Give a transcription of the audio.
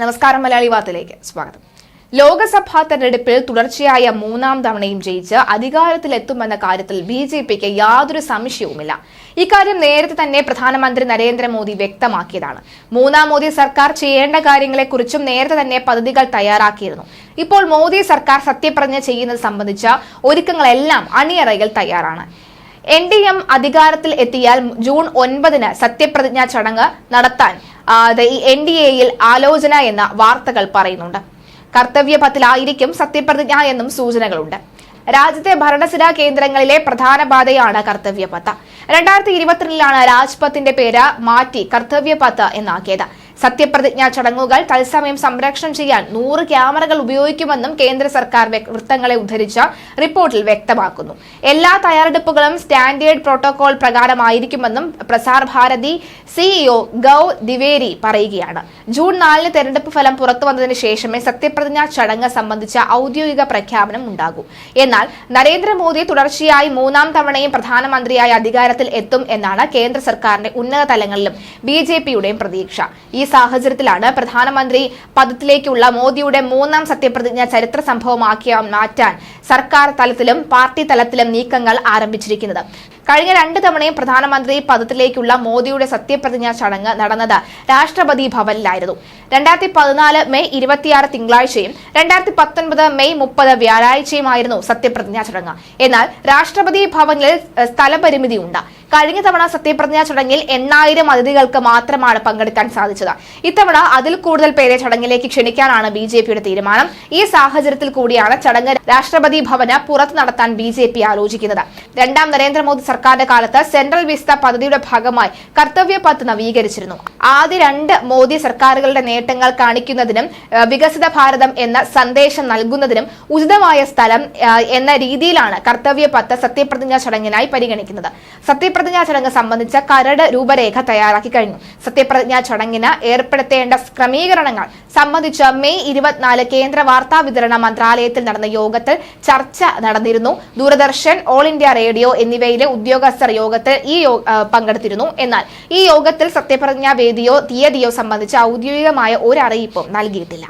നമസ്കാരം മലയാളി വാർത്തയിലേക്ക് സ്വാഗതം. ലോക്സഭാ തെരഞ്ഞെടുപ്പിൽ തുടർച്ചയായ മൂന്നാം തവണയും ജയിച്ച് അധികാരത്തിലെത്തുമെന്ന കാര്യത്തിൽ ബി ജെ പിക്ക് യാതൊരു സംശയവുമില്ല. ഇക്കാര്യം നേരത്തെ തന്നെ പ്രധാനമന്ത്രി നരേന്ദ്രമോദി വ്യക്തമാക്കിയതാണ്. മൂന്നാം മോദി സർക്കാർ ചെയ്യേണ്ട കാര്യങ്ങളെക്കുറിച്ചും നേരത്തെ തന്നെ പദ്ധതികൾ തയ്യാറാക്കിയിരുന്നു. ഇപ്പോൾ മോദി സർക്കാർ സത്യപ്രതിജ്ഞ ചെയ്യുന്നത് സംബന്ധിച്ച ഒരുക്കങ്ങളെല്ലാം അണിയറയിൽ തയ്യാറാണ്. എൻ ഡി എം അധികാരത്തിൽ എത്തിയാൽ ജൂൺ ഒൻപതിന് സത്യപ്രതിജ്ഞാ ചടങ്ങ് നടത്താൻ എൻ ഡി എയിൽ ആലോചന എന്ന വാർത്തകൾ പറയുന്നുണ്ട്. കർത്തവ്യപഥത്തിലായിരിക്കും സത്യപ്രതിജ്ഞ എന്നും സൂചനകളുണ്ട്. രാജ്യത്തെ ഭരണസിരാ കേന്ദ്രങ്ങളിലെ പ്രധാന പാതയാണ് കർത്തവ്യപഥ രണ്ടായിരത്തി ഇരുപത്തിരണ്ടിലാണ് രാജ്പഥിന്റെ പേര് മാറ്റി കർത്തവ്യപഥ എന്നാക്കിയത്. സത്യപ്രതിജ്ഞാ ചടങ്ങുകൾ തത്സമയം സംരക്ഷണം ചെയ്യാൻ നൂറ് ക്യാമറകൾ ഉപയോഗിക്കുമെന്നും കേന്ദ്ര സർക്കാർ വൃത്തങ്ങളെ ഉദ്ധരിച്ച റിപ്പോർട്ടിൽ വ്യക്തമാക്കുന്നു. എല്ലാ തയ്യാറെടുപ്പുകളും സ്റ്റാൻഡേർഡ് പ്രോട്ടോകോൾ പ്രകാരമായിരിക്കുമെന്നും പ്രസാർ ഭാരതി സിഇഒ ഗൌ ദിവേരി പറയുകയാണ്. ജൂൺ നാലിന് തെരഞ്ഞെടുപ്പ് ഫലം പുറത്തു വന്നതിന് ശേഷമേ സത്യപ്രതിജ്ഞാ ചടങ്ങ് സംബന്ധിച്ച ഔദ്യോഗിക പ്രഖ്യാപനം ഉണ്ടാകൂ. എന്നാൽ നരേന്ദ്രമോദി തുടർച്ചയായി മൂന്നാം തവണയും പ്രധാനമന്ത്രിയായി അധികാരത്തിൽ എത്തും എന്നാണ് കേന്ദ്ര സർക്കാരിന്റെ ഉന്നത തലങ്ങളിലും ബി ജെ പിയുടെയും പ്രതീക്ഷ. ഈ സാഹചര്യത്തിലാണ് പ്രധാനമന്ത്രി പദത്തിലേക്കുള്ള മോദിയുടെ മൂന്നാം സത്യപ്രതിജ്ഞ ചരിത്ര സംഭവമാക്കിയ മാറ്റാൻ സർക്കാർ തലത്തിലും പാർട്ടി തലത്തിലും നീക്കങ്ങൾ ആരംഭിച്ചിരിക്കുന്നത്. കഴിഞ്ഞ രണ്ട് തവണയും പ്രധാനമന്ത്രി പദത്തിലേക്കുള്ള മോദിയുടെ സത്യപ്രതിജ്ഞാ ചടങ്ങ് നടന്നത് രാഷ്ട്രപതി ഭവനിലായിരുന്നു. രണ്ടായിരത്തി പതിനാല് മെയ് ഇരുപത്തിയാറ് തിങ്കളാഴ്ചയും രണ്ടായിരത്തി പത്തൊൻപത് മെയ് മുപ്പത് വ്യാഴാഴ്ചയുമായിരുന്നു സത്യപ്രതിജ്ഞാ ചടങ്ങ്. എന്നാൽ രാഷ്ട്രപതി ഭവനിൽ സ്ഥലപരിമിതി ഉണ്ട് കഴിഞ്ഞ തവണ സത്യപ്രതിജ്ഞാ ചടങ്ങിൽ എണ്ണായിരം അതിഥികൾക്ക് മാത്രമാണ് പങ്കെടുക്കാൻ സാധിച്ചത്. ഇത്തവണ അതിൽ കൂടുതൽ പേരെ ചടങ്ങിലേക്ക് ക്ഷണിക്കാനാണ് ബി തീരുമാനം. ഈ സാഹചര്യത്തിൽ കൂടിയാണ് ചടങ്ങ് രാഷ്ട്രപതി ഭവന് പുറത്ത് നടത്താൻ ബി ആലോചിക്കുന്നത്. രണ്ടാം നരേന്ദ്രമോദി സർക്കാരിന്റെ കാലത്ത് സെൻട്രൽ വിസ്ത പദ്ധതിയുടെ ഭാഗമായി കർത്തവ്യ പത്ത് നവീകരിച്ചിരുന്നു. ആദ്യ രണ്ട് മോദി സർക്കാരുകളുടെ നേട്ടങ്ങൾ കാണിക്കുന്നതിനും വികസിത ഭാരതം എന്ന സന്ദേശം നൽകുന്നതിനും ഉചിതമായ സ്ഥലം എന്ന രീതിയിലാണ് കർത്തവ്യ പത്ത് സത്യപ്രതിജ്ഞാ ചടങ്ങിനായി പരിഗണിക്കുന്നത്. സത്യപ്രതിജ്ഞാ ചടങ്ങ് സംബന്ധിച്ച കരട് രൂപരേഖ തയ്യാറാക്കി കഴിഞ്ഞു. സത്യപ്രതിജ്ഞാ ചടങ്ങിന് ഏർപ്പെടുത്തേണ്ട ക്രമീകരണങ്ങൾ സംബന്ധിച്ച് മെയ് ഇരുപത്തിനാല് കേന്ദ്ര വാർത്താ വിതരണ മന്ത്രാലയത്തിൽ നടന്ന യോഗത്തിൽ ചർച്ച നടന്നിരുന്നു. ദൂരദർശൻ ഓൾ ഇന്ത്യ റേഡിയോ എന്നിവയിലെ ഉദ്യോഗസ്ഥർ യോഗത്തിൽ ഈ പങ്കെടുത്തിരുന്നു. എന്നാൽ ഈ യോഗത്തിൽ സത്യപ്രതിജ്ഞാ വേദിയോ തീയതിയോ സംബന്ധിച്ച് ഔദ്യോഗികമായ ഒരു നൽകിയിട്ടില്ല.